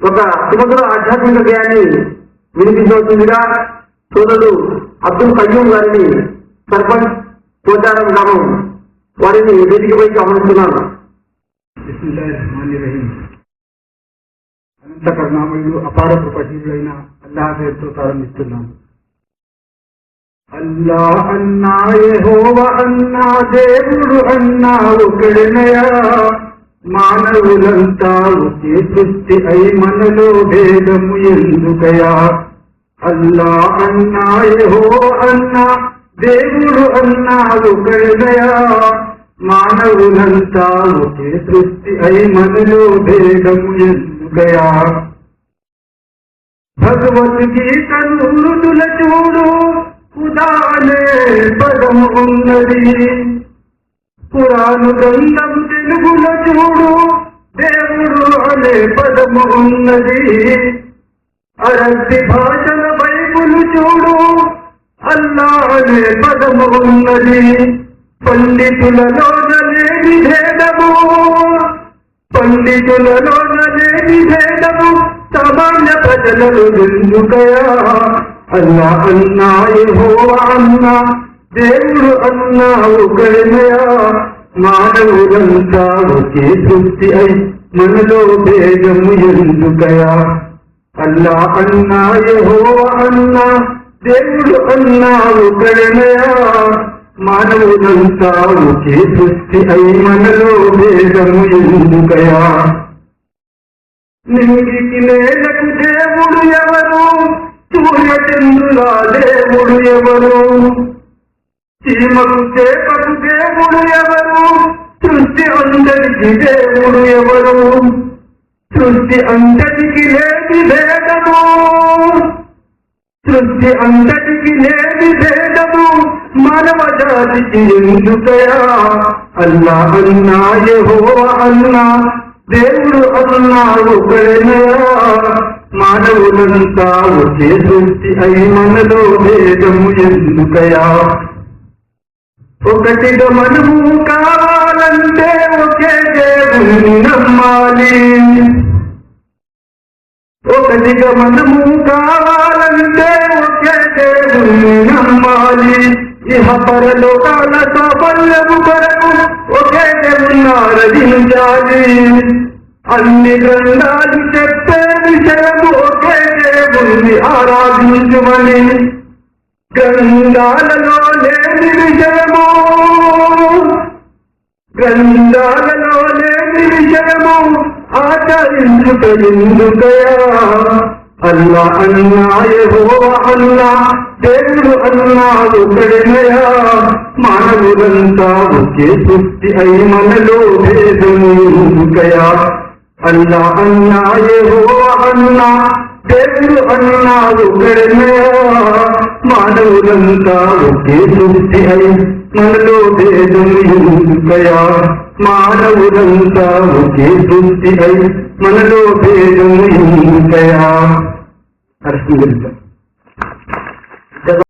ఒక సుమధుర ఆధ్యాత్మిక గేయాన్ని వినిపించవలసిందిగా సోదరుడు అబ్దుల్ కయ్యూం గారిని సర్పంచ్ పోచారం గ్రామం వారిని వేదికపై గమనిస్తున్నాను అనంత కరుణామయుడు అపార కృపశీలుడైన అల్లా పేరుతో ప్రారంభిస్తున్నాను. అల్లా అన్నా యెహోవ అన్నా దేవుడు అన్నా ఒకడినయా మానవులంతా ఒకే సృష్టి అయి మనలో భేదము ఎందుకయా? అల్లా అన్నా యెహోవ అన్నా దేవుడు అన్నా ఒకడినయా మానవులంతా ఒకే సృష్టి అయి మనలో భేదము ఎందుకయా? భగవద్గీతను చూడు ఉదానే పదము ఉన్నది. పురాణు గ్రంథం తెలుగుల చూడు దేవుడు అనే పదము ఉన్నది. అరబ్బి భాషల బైబులు చూడు అల్లా అనే పదము ఉన్నది. పండితులలోన లేని భేదము పండితులలోన లేని భేదము సామాన్య ప్రజలను ఎందుకయా అల్లా అన్నా యెహోవా అన్నా దేవుడు అన్నా ఒకరినయా మానవులంతా ఒకే సృష్టి అయి మనలో భేదము ఎందుకయా అల్లా అన్నా యెహోవా అన్నా దేవుడు అన్నా ఒకరినయా మానవులంతా ఒకే సృష్టి అయి మనలో భేదము ఎందుకయా నింగికి నేలకు దేవుడు ఎవరు సూర్య చంద్రుల దేవుడు ఎవరు చీమకు చేపకు దేవుడు ఎవరు? సృష్టి అందరికి దేవుడు ఎవరు? సృష్టి అంతటికి లేని భేదము సృష్టి అంతటికి లేని భేదము మానవ జాతికి ఎందుకయా? అల్లా అన్నా యెహోవా అన్నా. దేవుడు అన్నా ఒకడేనయా మానవులంతా ఒకే సృష్టి అయి మనలో భేదము ఎందుకయా? ఒకటిగా మనము కావాలంటే ఒకే దేవుని నమ్మాలి. ఒకటిగా మనము కావాలంటే ఒకే దేవుని నమ్మాలి. ఇహ పరలోకాల సాఫల్యము కొరకు ఒకే దేవుని అన్ని గ్రంథాలు చెప్పే విషయము ఒకే దేవుణ్ణి ఆరాధించమని గ్రంథాలలో లేని విజయము గ్రంథాలలో లేని విజయము ఆచరించుట ఎందుకయా అల్లా అన్నాయో అల్లా దేవుడు అన్నాడు ఒకడినయా? మానవులంతా ఒకే సృష్టి అయి మనలో భేదము ఎందుకయా? అల్లా అన్నాయో అన్నా దేవుడు అన్నాడు ఒకడినయా? మానవులంతా ఒకే సృష్టి అయి మనలో భేదం ఎందుకయా మానవులంతా ఒకే సృష్టి అయి మనలో భేదం ఎందుకయా అర్థం